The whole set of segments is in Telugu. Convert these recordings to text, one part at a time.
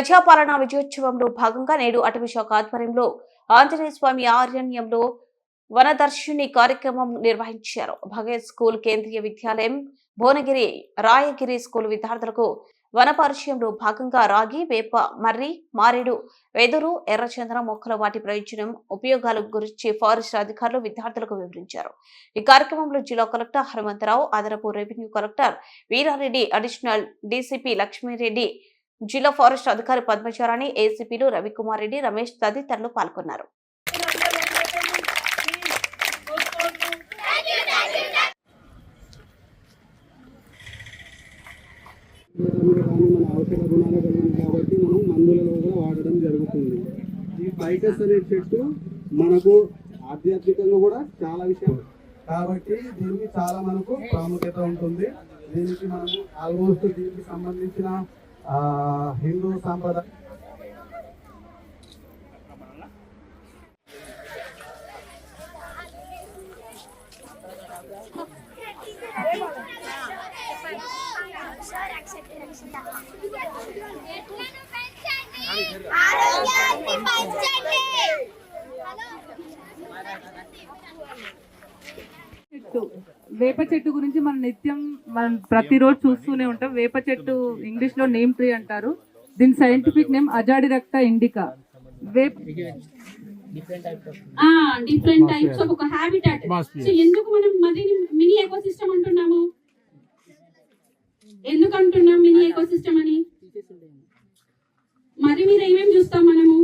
ప్రజాపాలన విజయోత్సవంలో భాగంగా నేడు అటవీ శాఖ ఆధ్వర్యంలో ఆంజనేయ స్వామి ఆరణ్యంలో వనదర్శిని కార్యక్రమం నిర్వహించారు. భగత్ స్కూల్ కేంద్రీయ విద్యాలయం భువనగిరి రాయగిరి స్కూల్ విద్యార్థులకు వన పరిచయంలో భాగంగా రాగి వేప మర్రి మారేడు వెదురు ఎర్రచందనం మొక్కల వాటి ప్రయోజనం ఉపయోగాల గురించి ఫారెస్ట్ అధికారులు విద్యార్థులకు వివరించారు. ఈ కార్యక్రమంలో జిల్లా కలెక్టర్ హనుమంతరావు అదనపు revenue collector Veerareddy additional DCP Lakshmireddy జిల్లా ఫారెస్ట్ అధికారి పద్మచారాణి ఏసీపీలు రవికుమార్ రెడ్డి రమేష్ తదితరులు పాల్గొన్నారు. కానీ మన ఔషధ గుణాలు కాబట్టి మనం మందులలో కూడా వాడడం జరుగుతుంది ఈ ఫైటస్ అనే చెట్టు మనకు ఆధ్యాత్మికంగా కూడా చాలా విషయం కాబట్టి దీనికి చాలా మనకు ప్రాముఖ్యత ఉంటుంది. దీనికి మనము ఆల్మోస్ట్ దీనికి సంబంధించిన హిందూ సాంప్రదాయ ఆరోగ్యాన్ని పంచండి చెట్టు వేప చెట్టు గురించి మనం నిత్యం మనం ప్రతిరోజు చూస్తూనే ఉంటాం. వేప చెట్టు ఇంగ్లీష్లో నేమ్ ట్రీ అంటారు. దీని సైంటిఫిక్ నేమ్ అజాడి రక్త ఇండికా. వేప డిఫరెంట్ టైప్స్ ఆఫ్ ఒక హ్యాబిటాట్ సో ఎందుకు మనం మరి మినీ ఎకో సిస్టమ్ అంటున్నాము? ఎందుకు అంటున్నాం మినీ ఎకో సిస్టమ్ అని? మరి మీరు ఏమేమి చూస్తాం మనము?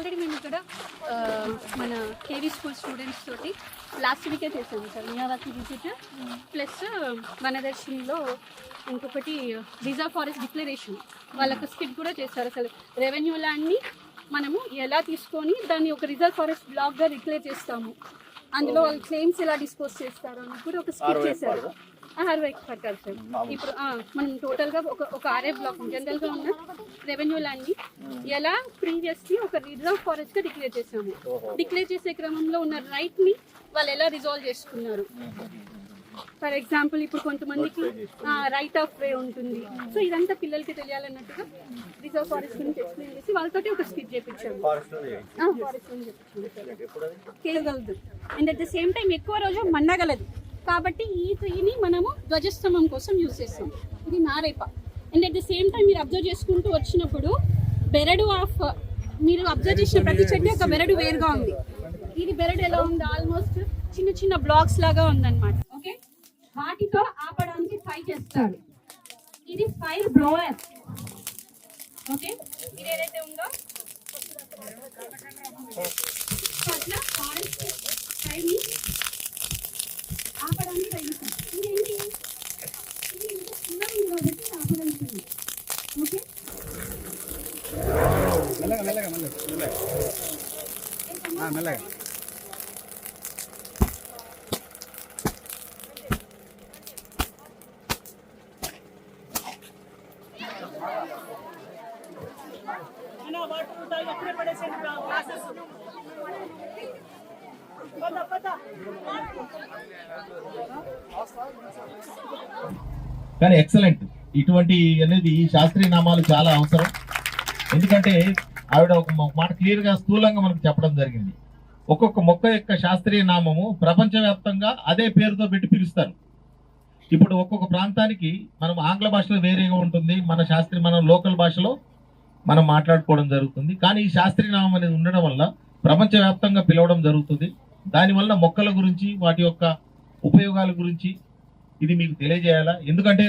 ఆల్రెడీ మేము ఇక్కడ మన కేవీ స్కూల్ స్టూడెంట్స్ తోటి లాస్ట్ వీకే చేసాము సార్ మియావాకి విజిట్ ప్లస్ వనదర్శినిలో ఇంకొకటి రిజర్వ్ ఫారెస్ట్ డిక్లరేషన్ వాళ్ళకు స్కిట్ కూడా చేస్తారు అసలు రెవెన్యూ ల్యాండ్ని మనము ఎలా తీసుకొని దాన్ని ఒక రిజర్వ్ ఫారెస్ట్ బ్లాక్గా డిక్లేర్ చేస్తాము. అందులో వాళ్ళు క్లెయిమ్స్ ఎలా డిస్పోజ్ చేస్తారు అని కూడా ఒక స్కిట్ చేశారు. అరవై పట్టాలి సార్. ఇప్పుడు మనం టోటల్గా ఒక ఒక ఆర్ఏ బ్లాక్ జనరల్గా ఉన్న రెవెన్యూ ల్యాండ్ని ఎలా ప్రీవియస్లీ ఒక రిజర్వ్ ఫారెస్ట్గా డిక్లేర్ చేసాము డిక్లేర్ చేసే క్రమంలో ఉన్న రైట్ని వాళ్ళు ఎలా రిజాల్వ్ చేసుకున్నారు? ఫర్ ఎగ్జాంపుల్ ఇప్పుడు కొంతమందికి రైట్ ఆఫ్ వే ఉంటుంది. సో ఇదంతా పిల్లలకి తెలియాలన్నట్టుగా రిజర్వ్ ఫారెస్ట్ గురించి ఎక్స్ప్లెయిన్ చేసి వాళ్ళతోటి ఒక స్కిట్ చేపించాము. ఫారెస్ట్. చేయగలదు and at the same time ఎక్కువ రోజు మండగలదు కాబట్టి ఈ ట్రీని మనము ధ్వజస్తంభం కోసం యూజ్ చేస్తాం. ఇది నారేప and at the same time మీరు అబ్జర్వ్ చేసుకుంటూ వచ్చినప్పుడు బెరడు ఆఫ్ మీరు అబ్జర్వ్ చేసిన ప్రతి చెట్టు ఒక బెరడు వేరుగా ఉంది. ఇది బెరడు ఎలా ఉంది? ఆల్మోస్ట్ చిన్న చిన్న బ్లాక్స్ లాగా ఉందన్నమాట. ఓకే వాటితో ఆపడానికి ట్రై చేస్తాడు. ఇది ఫైర్ బ్లోయర్ ఓకే ఇది ఏదైతే ఉందో? అట్లా ఫారెస్ట్ ఫైర్ ఆపడానికి ప్రయత్నిస్తాం ఇదేంటి ఇది ఇంకా చిన్నగా ఉంది కాబట్టి ఆపడానికి ఓకే మెల్లగా మెల్లగా మెల్లగా మెల్లగా ఆ, మెల్లగా కానీ ఎక్సలెంట్. ఇటువంటి అనేది శాస్త్రీయ నామాలు చాలా అవసరం. ఎందుకంటే ఆవిడ ఒక మాట క్లియర్గా స్థూలంగా మనకు చెప్పడం జరిగింది. ఒక్కొక్క మొక్క యొక్క శాస్త్రీయ నామము ప్రపంచవ్యాప్తంగా అదే పేరుతో పెట్టి పిలుస్తారు. ఇప్పుడు ఒక్కొక్క ప్రాంతానికి మనం ఆంగ్ల భాషలో వేరేగా ఉంటుంది. మన శాస్త్రీయ మనం లోకల్ భాషలో మనం మాట్లాడుకోవడం జరుగుతుంది. కానీ ఈ శాస్త్రీయ నామం అనేది ఉండడం వల్ల ప్రపంచవ్యాప్తంగా పిలవడం జరుగుతుంది. దానివల్ల మొక్కల గురించి వాటి యొక్క ఉపయోగాల గురించి ఇది మీకు తెలియజేయాలా? ఎందుకంటే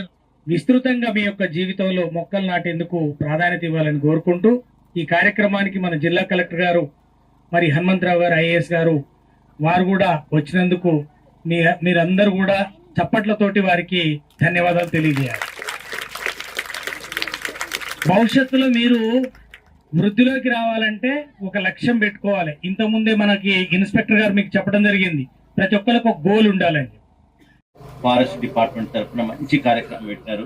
విస్తృతంగా మీ యొక్క జీవితంలో మొక్కలు నాటేందుకు ప్రాధాన్యత ఇవ్వాలని కోరుకుంటూ ఈ కార్యక్రమానికి మన జిల్లా కలెక్టర్ గారు మరి హనుమంతరావు గారు ఐఏఎస్ గారు వారు కూడా వచ్చినందుకు మీ మీరందరూ కూడా చప్పట్లతోటి వారికి ధన్యవాదాలు తెలియజేయాలి. భవిష్యత్తులో మీరు వృద్ధిలోకి రావాలంటే ఒక లక్ష్యం పెట్టుకోవాలి. ఇంతకుముందే మనకి ఇన్స్పెక్టర్ గారు మీకు చెప్పడం జరిగింది. ప్రతి ఒక్కరికి ఒక గోల్ ఉండాలని. ఫారెస్ట్ డిపార్ట్మెంట్ తరఫున మంచి కార్యక్రమం పెట్టారు.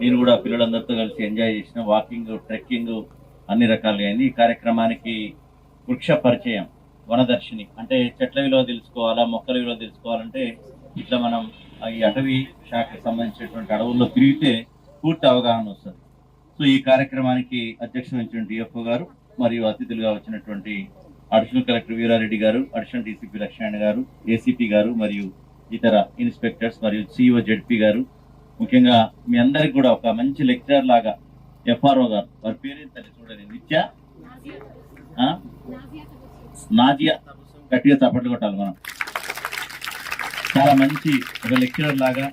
నేను కూడా పిల్లలందరితో కలిసి ఎంజాయ్ చేసిన వాకింగ్ ట్రెక్కింగ్ అన్ని రకాలుగా అయింది ఈ కార్యక్రమానికి వృక్ష పరిచయం వనదర్శిని అంటే చెట్ల విలువ తెలుసుకోవాలా మొక్కల విలువ తెలుసుకోవాలంటే ఇట్లా మనం ఈ అటవీ శాఖకు సంబంధించినటువంటి అడవుల్లో తిరిగితే పూర్తి అవగాహన వస్తుంది. సో ఈ కార్యక్రమానికి అధ్యక్షుడు వహించిన డిఎఫ్ఓ గారు మరియు అతిథులుగా వచ్చినటువంటి అడిషనల్ కలెక్టర్ వీరారెడ్డి గారు అడిషనల్ డీసీపీ లక్ష్మణ్ గారు ఏసీపీ గారు మరియు ఇతర ఇన్స్పెక్టర్స్ మరియు సిఇఓ జడ్పి గారు. ముఖ్యంగా మీ అందరికి కూడా ఒక మంచి లెక్చరర్ లాగా ఎఫ్ఆర్ఓ గారు. వారి పేరు తల్లి చూడండి నిత్య? నాజియా గట్టిగా చప్పట్లు కొట్టాలి మనం. చాలా మంచి ఒక లెక్చరర్ లాగా